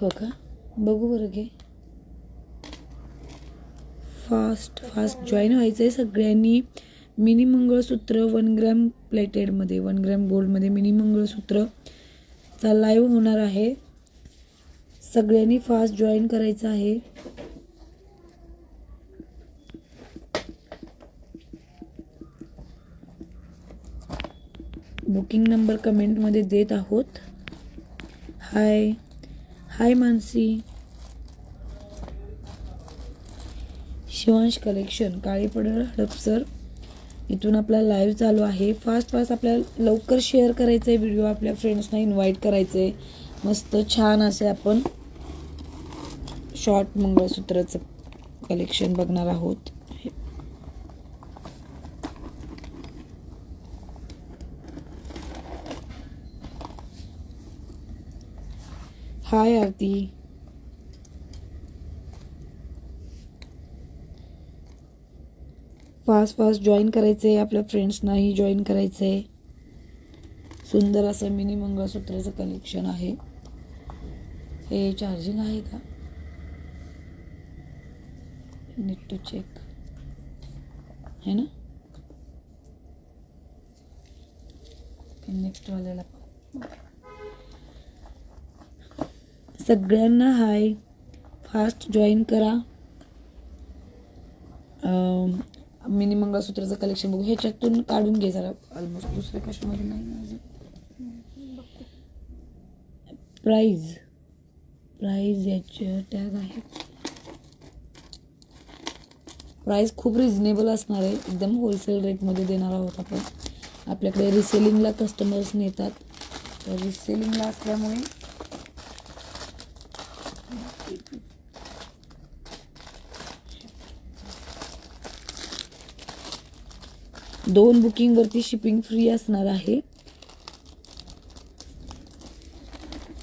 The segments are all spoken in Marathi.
हो का बघू बरं घे. फास्ट फास्ट जॉईन व्हायचं आहे सगळ्यांनी. मिनी मंगळसूत्र वन ग्रॅम प्लेटेडमध्ये वन ग्रॅम गोल्डमध्ये मिनी मंगळसूत्र. चा लाईव्ह होणार आहे. सगळ्यांनी फास्ट जॉईन करायचं आहे. बुकिंग नंबर कमेंटमध्ये देत आहोत. Hi hi Manasi. Shivansh collection Kali Padal Hadapsar इथून आपला लाईव्ह चालू आहे. फास्ट फास्ट आपल्याला लवकर शेअर करायचं आहे व्हिडिओ आपल्या फ्रेंड्सना इन्व्हाइट करायचं आहे मस्त छान असे आपण शॉर्ट मंगळसूत्राचं कलेक्शन बघणार आहोत. Hi Aarti fast fast join करायचं आहे आपल्या फ्रेंड्सनाही जॉईन करायचं आहे सुंदर असं मिनी मंगळसूत्राचं कलेक्शन आहे. हे चार्जिंग आहे का? नीट टू चेक है ना? नेक्स्ट वाल्याला. सगळ्यांना हाय. फास्ट जॉईन करा. मिनी मंगळसूत्राचं कलेक्शन बघू. ह्याच्यातून काढून घे जरा. ऑलमोस्ट दुसऱ्या कशामध्ये नाही अजून. प्राईज प्राईज याचे टॅग आहे. प्राईस खूप रिझनेबल असणार आहे. एकदम होलसेल रेटमध्ये देणार आहोत आपण. आपल्याकडे रिसेलिंगला कस्टमर्स नेतात. तर रिसेलिंगला असल्यामुळे दोन बुकिंगवरती शिपिंग फ्री असणार आहे.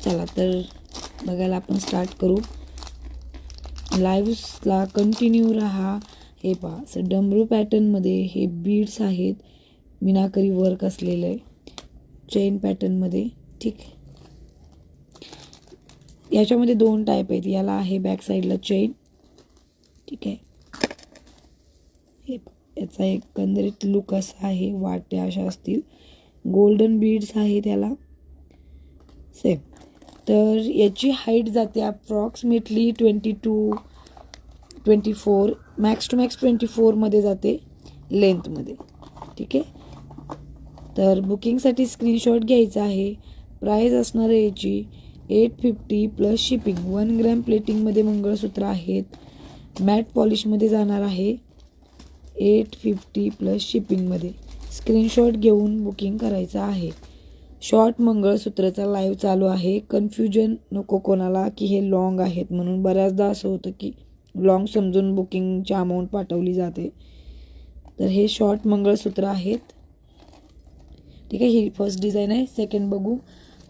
चला तर बघायला आपण स्टार्ट करू. लाईव्हला कंटिन्यू राहा. हे पहा असं डमरू पॅटर्नमध्ये हे बीड्स आहेत. मिनाकरी वर्क असलेलं आहे. चेन पॅटर्नमध्ये ठीक. याच्यामध्ये दोन टाईप आहेत. याला आहे बॅक साईडला चेन ठीक आहे. हे पहा, याचा एकंदरीत लुक असा आहे वाट्या अशा असतील. गोल्डन बीड्स आहे त्याला. सेम तर याची हाईट जाते approximately twenty two twenty four max to max twenty फोरमध्ये जाते लेंथमध्ये ठीक आहे? तर बुकिंगसाठी स्क्रीनशॉट घ्यायचा आहे. प्राईज असणार आहे याची eight fifty plus shipping one gram प्लेटिंगमध्ये mangalsutra आहेत. मॅट पॉलिशमध्ये जाणार आहे. एट फिफ्टी प्लस शिपिंगमध्ये स्क्रीनशॉट घेऊन बुकिंग करायचं आहे. शॉर्ट मंगळसूत्राचा लाईव्ह चालू आहे. कन्फ्युजन नको कोणाला की हे लॉंग आहेत म्हणून बऱ्याचदा असं होतं की लॉंग समजून बुकिंगची अमाऊंट पाठवली जाते. तर हे शॉर्ट मंगळसूत्र आहेत. ठीक आहे ही फर्स्ट डिझाईन आहे. सेकंड बघू.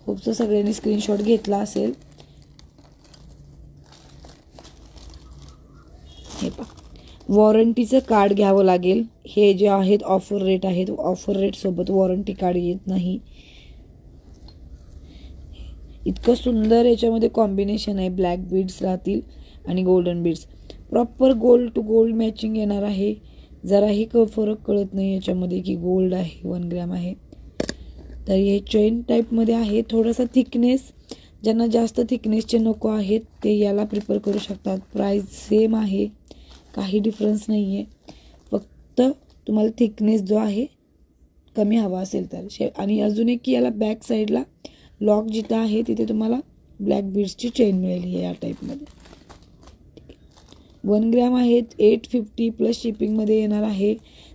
खूपसं सगळ्यांनी स्क्रीनशॉट घेतला असेल हे पहा वॉरंटीचं कार्ड घ्यावं लागेल. हे जे आहेत ऑफर रेट आहेत ऑफर रेटसोबत वॉरंटी कार्ड येत नाही. इतकं सुंदर याच्यामध्ये कॉम्बिनेशन आहे. ब्लॅक बीड्स राहतील आणि golden beads proper gold to gold matching येणार आहे. जराही क फरक कळत नाही याच्यामध्ये की गोल्ड आहे वन ग्रॅम आहे. तर हे चेन टाईपमध्ये आहे. थोडासा थिकनेस ज्यांना जास्त थिकनेसचे नको आहेत ते याला प्रिफर करू शकतात. प्राईस सेम आहे. काही डिफरन्स नाही आहे फक्त तुम्हाला थिकनेस जो आहे कमी हवा असेल तर. शे आणि अजून एक की याला बॅक साईडला लॉक जिथं आहे तिथे तुम्हाला ब्लॅक बीड्सची चेन मिळेल या टाईपमध्ये वन ग्रॅम आहेत एट फिफ्टी प्लस शिपिंगमध्ये येणार आहे.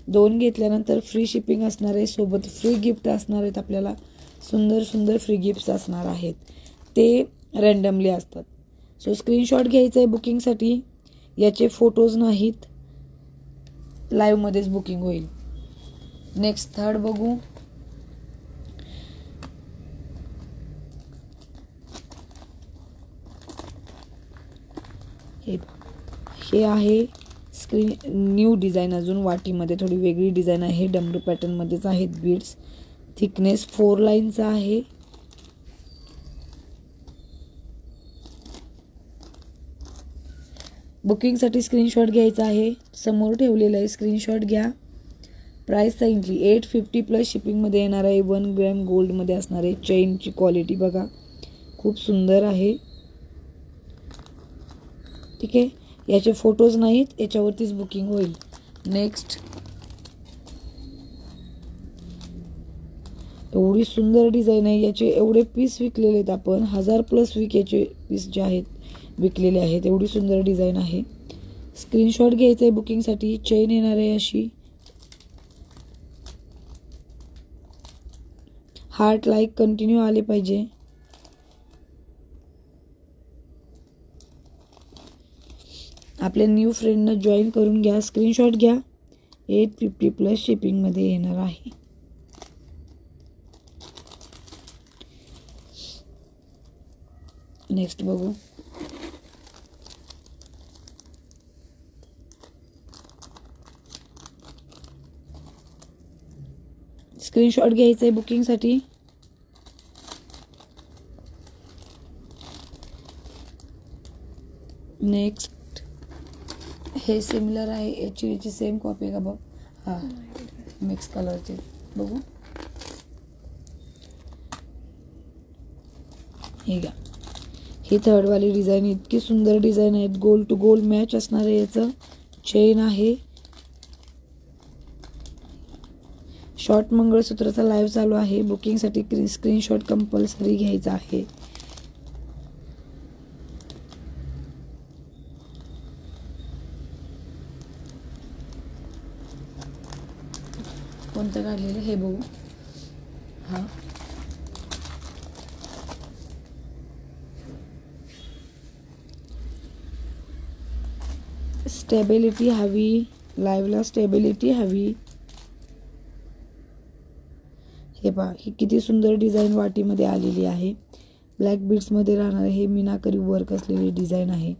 दोन घेतल्यानंतर फ्री शिपिंग असणार आहे. सोबत फ्री गिफ्ट असणार आहेत आपल्याला. सुंदर सुंदर फ्री गिफ्ट्स असणार आहेत. ते रँडमली असतात. सो स्क्रीनशॉट घ्यायचं आहे बुकिंगसाठी याचे फोटोज नाहीत. लाईव्हमध्येच बुकिंग होईल. नेक्स्ट थर्ड बघू. हे हे आहे स्क्रीन न्यू डिझाईन अजून वाटीमध्ये. थोडी वेगळी डिझाईन आहे. डमरू पॅटर्नमध्येच आहेत बीड्स थिकनेस फोर लाईनचा आहे. बुकिंगसाठी स्क्रीनशॉट घ्यायचा आहे. समोर ठेवलेलं आहे स्क्रीनशॉट घ्या. प्राईस सांगितली. एट फिफ्टी प्लस शिपिंगमध्ये येणार आहे. वन ग्रॅम गोल्डमध्ये असणार आहे. चेनची क्वालिटी बघा. खूप सुंदर आहे. ठीक आहे? याचे फोटोज नाहीत. याच्यावरतीच बुकिंग होईल. नेक्स्ट एवढी सुंदर डिझाईन आहे. याचे एवढे पीस विकलेले आहेत आपण. हजार प्लस विक याचे पीस जे आहेत विकलेले आहेत. एवढी सुंदर डिझाईन आहे. स्क्रीनशॉट घ्यायचं आहे बुकिंगसाठी. चेन येणार आहे अशी. हार्ट लाईक कंटिन्यू आले पाहिजे. आपल्या न्यू फ्रेंडनं जॉईन करून घ्या. स्क्रीनशॉट घ्या. एट फिफ्टी प्लस शिपिंगमध्ये येणार आहे. नेक्स्ट बघू. स्क्रीनशॉट घ्यायचा आहे बुकिंगसाठी नेक्स्ट हे सिमिलर आहे. याची याची सेम कॉपी आहे का बघ? हां. मिक्स कलरचे बघू. हे घ्या. ही थर्डवाली डिझाईन इतकी सुंदर डिझाईन आहेत. गोल टू गोल मॅच असणार आहे याचं. चेन आहे. शॉर्ट मंगळसूत्राचा लाईव्ह चालू आहे. बुकिंगसाठी स्क्रीनशॉट कंपल्सरी घ्यायचा आहे. कोणतं काढलेलं? हे बघू. हां. स्टेबिलिटी हवी. लाईव्हला स्टेबिलिटी हवी. वा ही किती सुंदर डिझाईन वाटीमध्ये आलेली आहे. ब्लॅक बीड्समध्ये राहणार हे मीनाकरी वर्क असलेली डिझाईन आहे.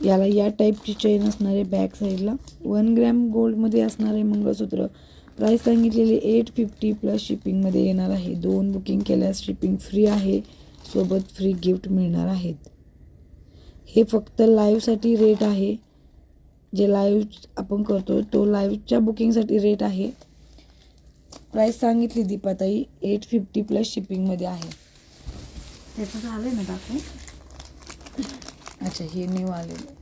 याला या टाईपची चेन असणारे बॅक साईडला वन ग्रॅम गोल्डमध्ये असणार आहे मंगळसूत्र. प्राईस सांगितलेली एट फिफ्टी प्लस शिपिंगमध्ये येणार आहे. दोन बुकिंग केल्यास शिपिंग फ्री आहे. सोबत फ्री गिफ्ट मिळणार आहेत. हे फक्त लाईव्हसाठी रेट आहे. जे लाईव्ह आपण करतो तो लाईव्हच्या बुकिंगसाठी रेट आहे. प्राईस सांगितली दीपाताई एट फिफ्टी प्लस शिपिंगमध्ये आहे. त्याचं झालं ना दाखवू अच्छा हे न्यू आलेलं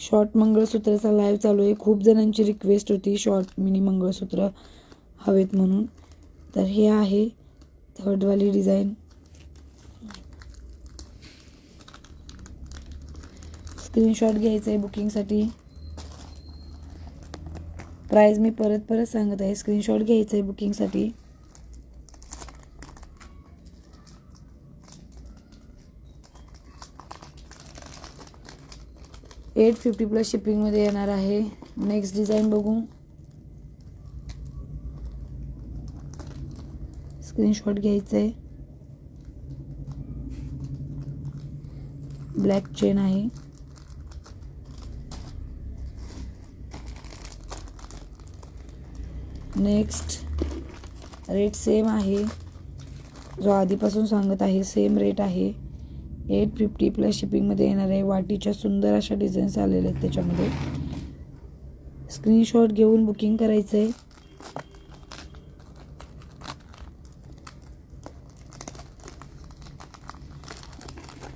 शॉर्ट मंगळसूत्राचा लाईव्ह चालू आहे. खूप जणांची रिक्वेस्ट होती शॉर्ट मिनी मंगळसूत्र हवेत म्हणून. तर हे आहे थर्डवाली डिझाईन स्क्रीनशॉट घ्यायचं आहे बुकिंगसाठी प्राईज मी परत परत सांगत आहे स्क्रीनशॉट घ्यायचं आहे बुकिंगसाठी एट फिफ्टी प्लस शिपिंगमध्ये येणार आहे. नेक्स्ट डिझाईन बघू. स्क्रीनशॉट घ्यायचं आहे. ब्लॅक चेन आहे. नेक्स्ट रेट सेम आहे. जो आधीपासून सांगत आहे सेम रेट आहे. एट फिफ्टी प्लस शिपिंगमध्ये येणार आहे वाटीच्या सुंदर अशा डिझाईन्स आलेल्या आहेत त्याच्यामध्ये. स्क्रीनशॉट घेऊन बुकिंग करायचं. आहे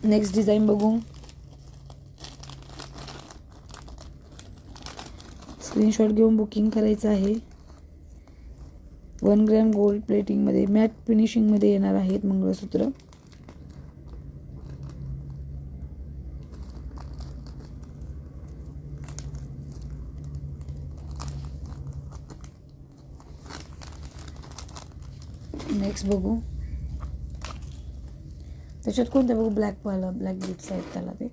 नेक्स्ट डिझाईन बघू. स्क्रीनशॉट घेऊन बुकिंग करायचं आहे. वन ग्रॅम गोल्ड प्लेटिंगमध्ये मॅट फिनिशिंगमध्ये येणार आहेत मंगळसूत्र. नेक्स्ट बघू. त्याच्यात कोणत्या बघू? ब्लॅक वाला ब्लॅक बीट्स आहेत त्याला ते.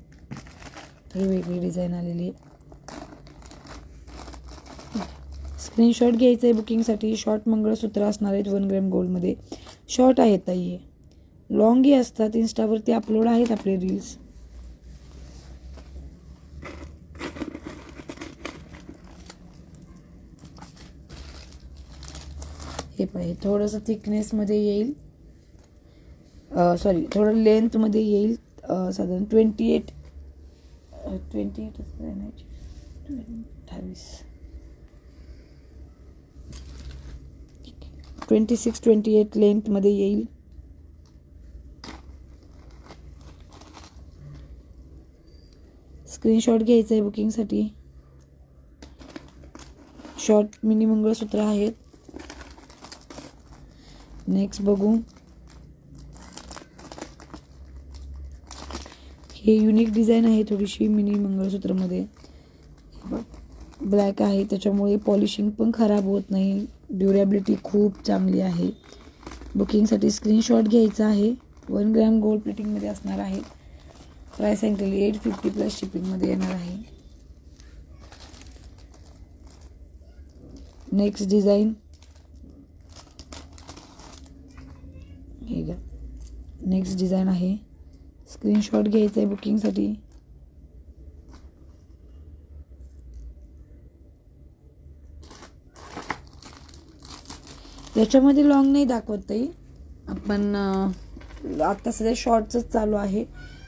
ही वेगळी डिझाईन आलेली आहे. स्क्रीनशॉट घ्यायचं आहे बुकिंगसाठी. शॉर्ट मंगळसूत्र असणार आहेत वन ग्रॅम गोल्डमध्ये. शॉर्ट आहेत ताई. हे लॉंगही असतात. इन्स्टावरती अपलोड आहेत आपले रील्स. हे पाहिजे थोडंसं थिकनेसमध्ये येईल. सॉरी थोडं लेंथमध्ये येईल. साधारण ट्वेंटी एट ट्वेंटी एटच अठ्ठावीस ट्वेंटी सिक्स ट्वेंटी एट लेंथमध्ये येईल. स्क्रीनशॉट घ्यायचा आहे बुकिंगसाठी शॉर्ट मिनी मंगळसूत्र आहेत. नेक्स्ट बघू. हे युनिक डिझाईन आहे थोडीशी मिनी मंगळसूत्रमध्ये ब्लॅक आहे त्याच्यामुळे पॉलिशिंग पण खराब होत नाही. ड्युरेबिलिटी खूप चांगली आहे. बुकिंगसाठी स्क्रीनशॉट घ्यायचा आहे. वन ग्रॅम गोल्ड प्लेटिंगमध्ये असणार आहे. प्राईस सांगितलेली एट फिफ्टी प्लस शिपिंगमध्ये येणार आहे. नेक्स्ट डिझाईन हे घ्या. नेक्स्ट डिझाईन आहे. स्क्रीनशॉट घ्यायचं आहे बुकिंगसाठी याच्यामध्ये लॉंग नाही दाखवत ताई. आपण आत्ता सध्या शॉर्टचंच चालू आहे.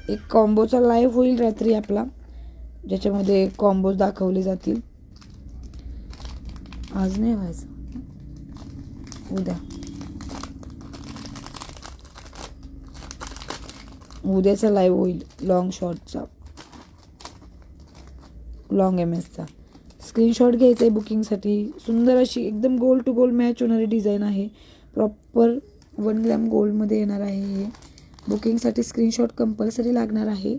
एक कॉम्बोचा लाईव्ह होईल रात्री आपला ज्याच्यामध्ये कॉम्बोज दाखवले जातील. आज नाही व्हायचं. उद्या. उद्याचा लाईव्ह होईल लॉंग शॉर्टचा लॉंग एम एसचा स्क्रीनशॉट घ्यायचा आहे बुकिंगसाठी सुंदर अशी एकदम गोल टू गोल मॅच होणारी डिझाईन आहे. प्रॉपर वन ग्रॅम गोल्डमध्ये येणार आहे हे. बुकिंगसाठी स्क्रीनशॉट कंपल्सरी लागणार आहे.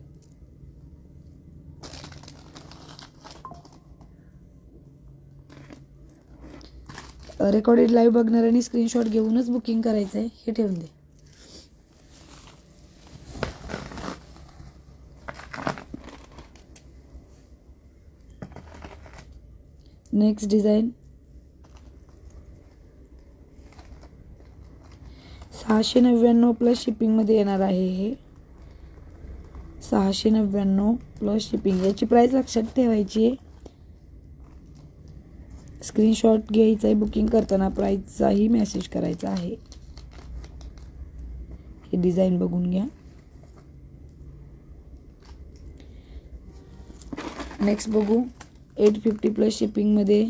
रेकॉर्डेड लाईव्ह बघणाऱ्यांनी स्क्रीनशॉट घेऊनच बुकिंग करायचं आहे हे ठेवून दे. Next design. सहाशे नव्याण्णव प्लस शिपिंगमध्ये येणार आहे हे. सहाशे नव्याण्णव प्लस शिपिंग याची प्राईस लक्षात ठेवायची आहे. स्क्रीनशॉट घ्यायचा आहे बुकिंग करताना प्राईसचाही मेसेज करायचा आहे. हे डिझाईन बघून घ्या. नेक्स्ट बघू. एट फिफ्टी प्लस शिपिंगमध्ये.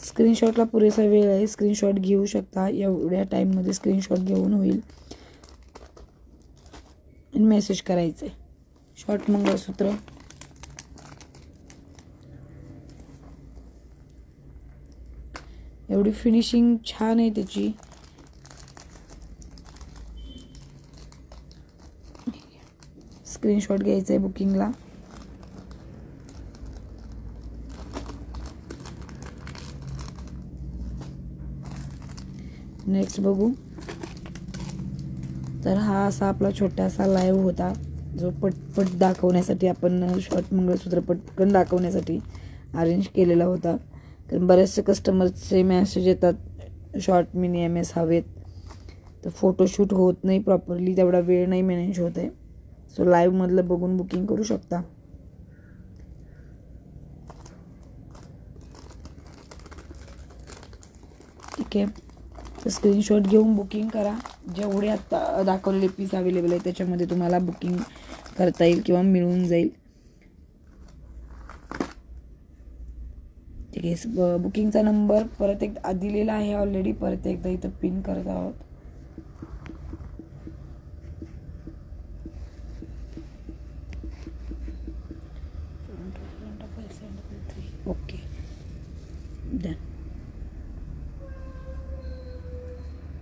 स्क्रीनशॉटला पुरेसा वेळ आहे. स्क्रीनशॉट घेऊ शकता. एवढ्या टाईममध्ये स्क्रीनशॉट घेऊन होईल. आणि मेसेज करायचं आहे शॉर्ट मंगळसूत्र. एवढी फिनिशिंग छान आहे त्याची. स्क्रीनशॉट घ्यायचा आहे बुकिंगला नेक्स्ट बघू. तर हा असा आपला छोटासा लाईव्ह होता जो पटपट दाखवण्यासाठी आपण शॉर्ट मंगळसूत्र पटकन दाखवण्यासाठी अरेंज केलेला होता. कारण बरेचसे कस्टमरचे मॅसेज येतात शॉर्ट मिनी एम एस हवेत. तर फोटोशूट होत नाही प्रॉपरली तेवढा वेळ नाही मॅनेज होत आहे. सो लाईव्हमधलं बघून बुकिंग करू शकता. ठीक आहे. तर स्क्रीनशॉट घेऊन बुकिंग करा. जेवढे आत्ता दाखवलेले पीस अवेलेबल आहे त्याच्यामध्ये तुम्हाला बुकिंग करता येईल किंवा मिळून जाईल. ठीक आहे. ब- बुकिंगचा नंबर परत एक दिलेला आहे ऑलरेडी परत एकदा इथं पिन करत आहोत.